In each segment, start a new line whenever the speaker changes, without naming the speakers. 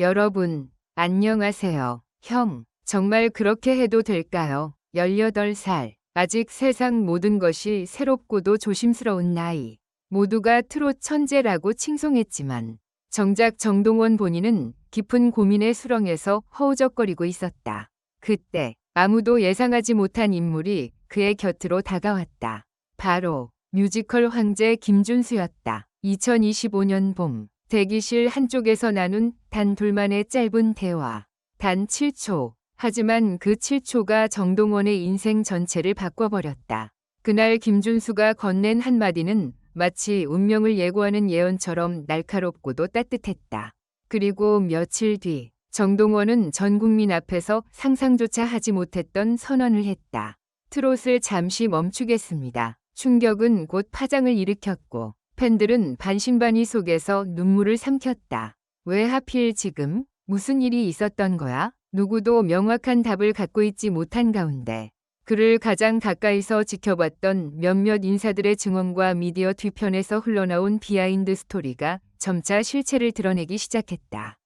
여러분, 안녕하세요. 형, 정말 그렇게 해도 될까요? 18살. 아직 세상 모든 것이 새롭고도 조심스러운 나이. 모두가 트롯 천재라고 칭송했지만 정작 정동원 본인은 깊은 고민의 수렁에서 허우적거리고 있었다. 그때 아무도 예상하지 못한 인물이 그의 곁으로 다가왔다. 바로 뮤지컬 황제 김준수였다. 2025년 봄 대기실 한쪽에서 나눈 단 둘만의 짧은 대화. 단 7초. 하지만 그 7초가 정동원의 인생 전체를 바꿔버렸다. 그날 김준수가 건넨 한마디는 마치 운명을 예고하는 예언처럼 날카롭고도 따뜻했다. 그리고 며칠 뒤 정동원은 전 국민 앞에서 상상조차 하지 못했던 선언을 했다. 트롯을 잠시 멈추겠습니다. 충격은 곧 파장을 일으켰고 팬들은 반신반의 속에서 눈물을 삼켰다. 왜 하필 지금? 무슨 일이 있었던 거야? 누구도 명확한 답을 갖고 있지 못한 가운데 그를 가장 가까이서 지켜봤던 몇몇 인사들의 증언과 미디어 뒤편에서 흘러나온 비하인드 스토리가 점차 실체를 드러내기 시작했다.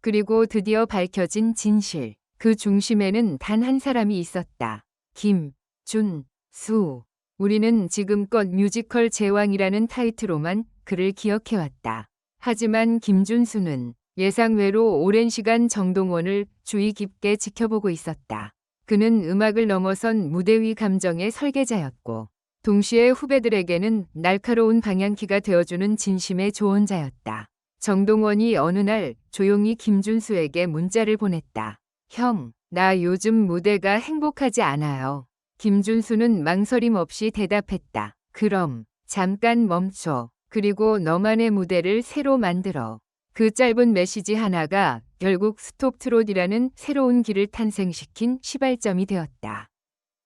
그리고 드디어 밝혀진 진실. 그 중심에는 단 한 사람이 있었다. 김, 준, 수. 우리는 지금껏 뮤지컬 제왕이라는 타이틀로만 그를 기억해왔다. 하지만 김준수는 예상외로 오랜 시간 정동원을 주의 깊게 지켜보고 있었다. 그는 음악을 넘어선 무대 위 감정의 설계자였고 동시에 후배들에게는 날카로운 방향키가 되어주는 진심의 조언자였다. 정동원이 어느 날 조용히 김준수에게 문자를 보냈다. 형, 나 요즘 무대가 행복하지 않아요. 김준수는 망설임 없이 대답했다. 그럼 잠깐 멈춰. 그리고 너만의 무대를 새로 만들어. 그 짧은 메시지 하나가 결국 스톱 트롯이라는 새로운 길을 탄생시킨 시발점이 되었다.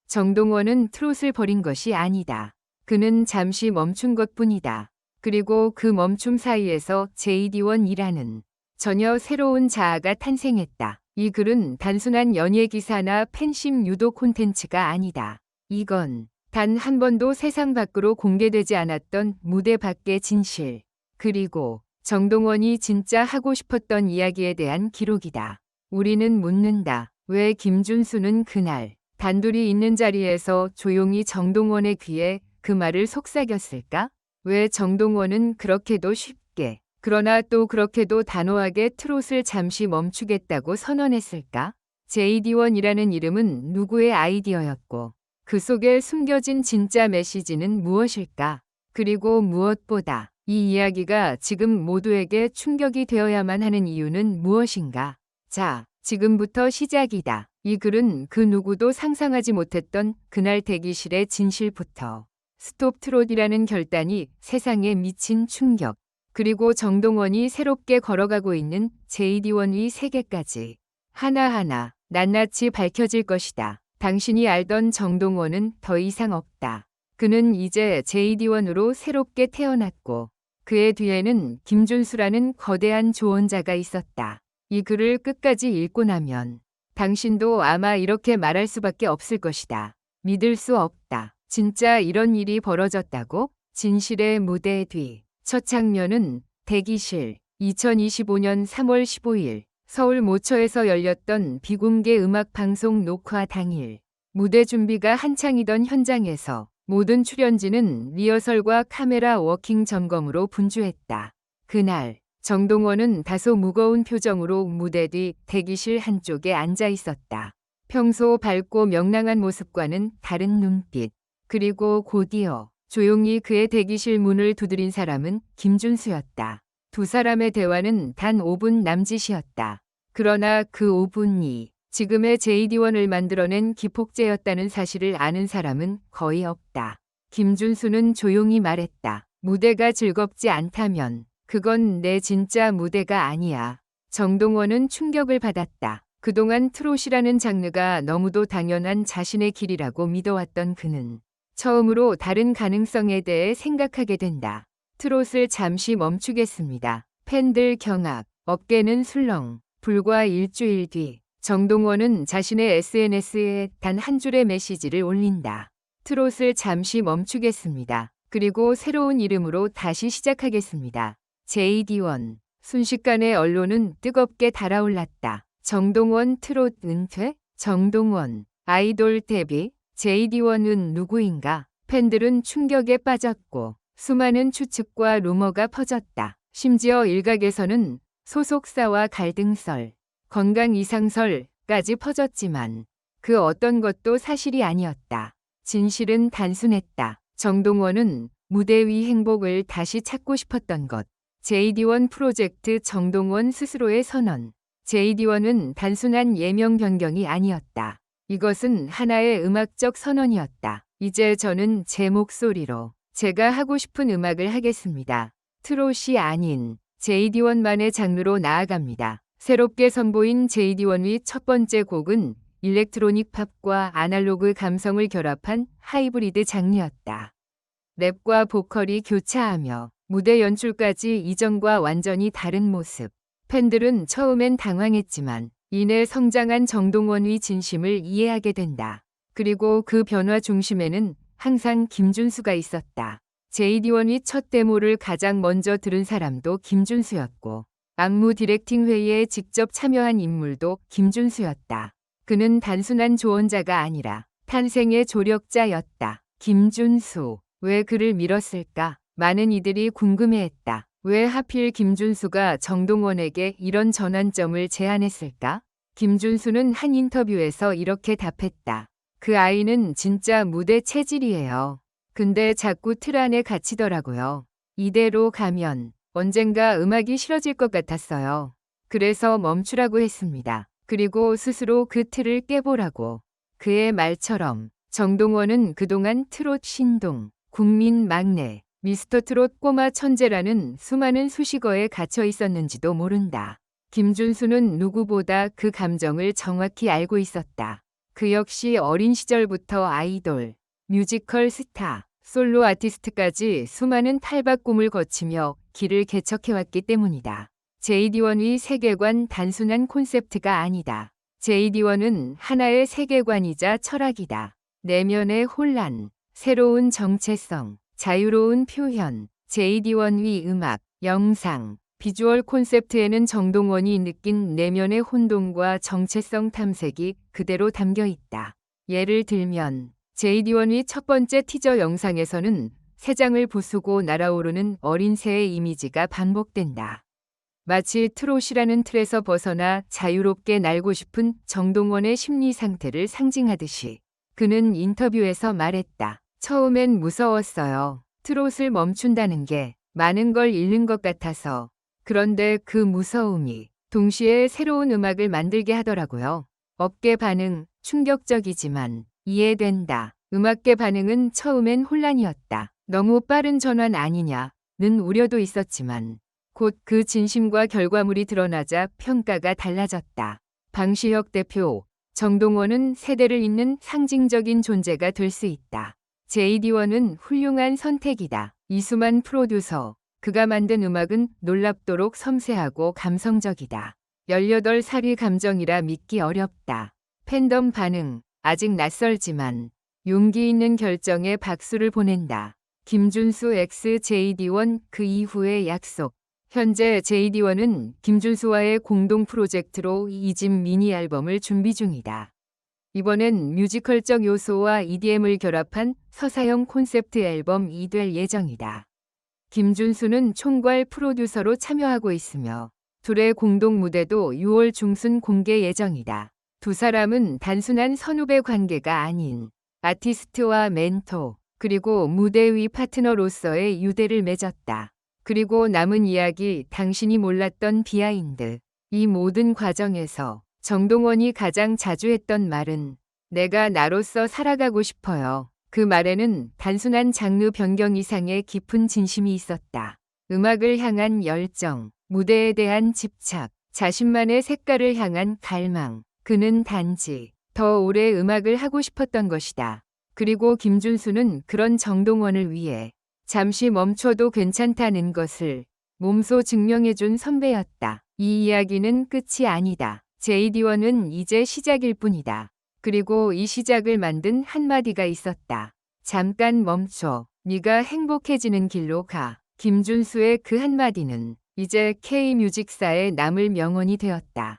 정동원은 트롯을 버린 것이 아니다. 그는 잠시 멈춘 것 뿐이다. 그리고 그 멈춤 사이에서 JD1이라는 전혀 새로운 자아가 탄생했다. 이 글은 단순한 연예 기사나 팬심 유도 콘텐츠가 아니다. 이건 단 한 번도 세상 밖으로 공개되지 않았던 무대 밖의 진실. 그리고 정동원이 진짜 하고 싶었던 이야기에 대한 기록이다. 우리는 묻는다. 왜 김준수는 그날 단둘이 있는 자리에서 조용히 정동원의 귀에 그 말을 속삭였을까? 왜 정동원은 그렇게도 쉽게 그러나 또 그렇게도 단호하게 트롯을 잠시 멈추겠다고 선언했을까? JD1이라는 이름은 누구의 아이디어였고 그 속에 숨겨진 진짜 메시지는 무엇일까? 그리고 무엇보다 이 이야기가 지금 모두에게 충격이 되어야만 하는 이유는 무엇인가? 자, 지금부터 시작이다. 이 글은 그 누구도 상상하지 못했던 그날 대기실의 진실부터 스톱 트롯이라는 결단이 세상에 미친 충격, 그리고 정동원이 새롭게 걸어가고 있는 JD1의 세계까지 하나하나 낱낱이 밝혀질 것이다. 당신이 알던 정동원은 더 이상 없다. 그는 이제 JD1으로 새롭게 태어났고 그의 뒤에는 김준수라는 거대한 조언자가 있었다. 이 글을 끝까지 읽고 나면 당신도 아마 이렇게 말할 수밖에 없을 것이다. 믿을 수 없다. 진짜 이런 일이 벌어졌다고? 진실의 무대 뒤. 첫 장면은 대기실 2025년 3월 15일 서울 모처에서 열렸던 비공개 음악 방송 녹화 당일 무대 준비가 한창이던 현장에서 모든 출연진은 리허설과 카메라 워킹 점검으로 분주했다. 그날 정동원은 다소 무거운 표정으로 무대 뒤 대기실 한쪽에 앉아 있었다. 평소 밝고 명랑한 모습과는 다른 눈빛. 그리고 곧이어 조용히 그의 대기실 문을 두드린 사람은 김준수였다. 두 사람의 대화는 단 5분 남짓이었다. 그러나 그 5분이 지금의 JD1을 만들어낸 기폭제였다는 사실을 아는 사람은 거의 없다. 김준수는 조용히 말했다. 무대가 즐겁지 않다면 그건 내 진짜 무대가 아니야. 정동원은 충격을 받았다. 그동안 트롯이라는 장르가 너무도 당연한 자신의 길이라고 믿어왔던 그는 처음으로 다른 가능성에 대해 생각하게 된다. 트롯을 잠시 멈추겠습니다. 팬들 경악, 업계는 술렁. 불과 일주일 뒤 정동원은 자신의 SNS에 단 한 줄의 메시지를 올린다. 트롯을 잠시 멈추겠습니다. 그리고 새로운 이름으로 다시 시작하겠습니다. JD1 순식간에 언론은 뜨겁게 달아올랐다. 정동원 트롯 은퇴? 정동원 아이돌 데뷔? JD1은 누구인가? 팬들은 충격에 빠졌고 수많은 추측과 루머가 퍼졌다. 심지어 일각에서는 소속사와 갈등설, 건강 이상설까지 퍼졌지만 그 어떤 것도 사실이 아니었다. 진실은 단순했다. 정동원은 무대 위 행복을 다시 찾고 싶었던 것. JD1 프로젝트 정동원 스스로의 선언. JD1은 단순한 예명 변경이 아니었다. 이것은 하나의 음악적 선언이었다. 이제 저는 제 목소리로 제가 하고 싶은 음악을 하겠습니다. 트롯이 아닌 JD1만의 장르로 나아갑니다. 새롭게 선보인 JD1의 첫 번째 곡은 일렉트로닉 팝과 아날로그 감성을 결합한 하이브리드 장르였다. 랩과 보컬이 교차하며 무대 연출까지 이전과 완전히 다른 모습. 팬들은 처음엔 당황했지만 이내 성장한 정동원의 진심을 이해하게 된다. 그리고 그 변화 중심에는 항상 김준수가 있었다. JD1의 첫 데모를 가장 먼저 들은 사람도 김준수였고 안무 디렉팅 회의에 직접 참여한 인물도 김준수였다. 그는 단순한 조언자가 아니라 탄생의 조력자였다. 김준수. 왜 그를 밀었을까? 많은 이들이 궁금해했다. 왜 하필 김준수가 정동원에게 이런 전환점을 제안했을까? 김준수는 한 인터뷰에서 이렇게 답했다. 그 아이는 진짜 무대 체질이에요. 근데 자꾸 틀 안에 갇히더라고요. 이대로 가면 언젠가 음악이 싫어질 것 같았어요. 그래서 멈추라고 했습니다. 그리고 스스로 그 틀을 깨보라고. 그의 말처럼 정동원은 그동안 트롯 신동, 국민 막내, 미스터 트롯 꼬마 천재라는 수많은 수식어에 갇혀 있었는지도 모른다. 김준수는 누구보다 그 감정을 정확히 알고 있었다. 그 역시 어린 시절부터 아이돌, 뮤지컬 스타, 솔로 아티스트까지 수많은 탈박 꿈을 거치며 길을 개척해왔기 때문이다. JD1의 세계관 단순한 콘셉트가 아니다. JD1은 하나의 세계관이자 철학이다. 내면의 혼란, 새로운 정체성, 자유로운 표현, JD1위 음악, 영상, 비주얼 콘셉트에는 정동원이 느낀 내면의 혼동과 정체성 탐색이 그대로 담겨 있다. 예를 들면 JD1위 첫 번째 티저 영상에서는 새 장을 부수고 날아오르는 어린 새의 이미지가 반복된다. 마치 트롯이라는 틀에서 벗어나 자유롭게 날고 싶은 정동원의 심리 상태를 상징하듯이 그는 인터뷰에서 말했다. 처음엔 무서웠어요. 트롯을 멈춘다는 게 많은 걸 잃는 것 같아서. 그런데 그 무서움이 동시에 새로운 음악을 만들게 하더라고요. 업계 반응 충격적이지만 이해된다. 음악계 반응은 처음엔 혼란이었다. 너무 빠른 전환 아니냐는 우려도 있었지만 곧 그 진심과 결과물이 드러나자 평가가 달라졌다. 방시혁 대표, 정동원은 세대를 잇는 상징적인 존재가 될 수 있다. JD1은 훌륭한 선택이다. 이수만 프로듀서. 그가 만든 음악은 놀랍도록 섬세하고 감성적이다. 18살이 감정이라 믿기 어렵다. 팬덤 반응. 아직 낯설지만 용기 있는 결정에 박수를 보낸다. 김준수 X JD1 그 이후의 약속. 현재 JD1은 김준수와의 공동 프로젝트로 2집 미니 앨범을 준비 중이다. 이번엔 뮤지컬적 요소와 EDM을 결합한 서사형 콘셉트 앨범이 될 예정이다. 김준수는 총괄 프로듀서로 참여하고 있으며 둘의 공동 무대도 6월 중순 공개 예정이다. 두 사람은 단순한 선후배 관계가 아닌 아티스트와 멘토, 그리고 무대 위 파트너로서의 유대를 맺었다. 그리고 남은 이야기 당신이 몰랐던 비하인드. 이 모든 과정에서 정동원이 가장 자주 했던 말은 내가 나로서 살아가고 싶어요. 그 말에는 단순한 장르 변경 이상의 깊은 진심이 있었다. 음악을 향한 열정, 무대에 대한 집착, 자신만의 색깔을 향한 갈망. 그는 단지 더 오래 음악을 하고 싶었던 것이다. 그리고 김준수는 그런 정동원을 위해 잠시 멈춰도 괜찮다는 것을 몸소 증명해준 선배였다. 이 이야기는 끝이 아니다. JD1은 이제 시작일 뿐이다. 그리고 이 시작을 만든 한마디가 있었다. 잠깐 멈춰. 네가 행복해지는 길로 가. 김준수의 그 한마디는 이제 K뮤직사에 남을 명언이 되었다.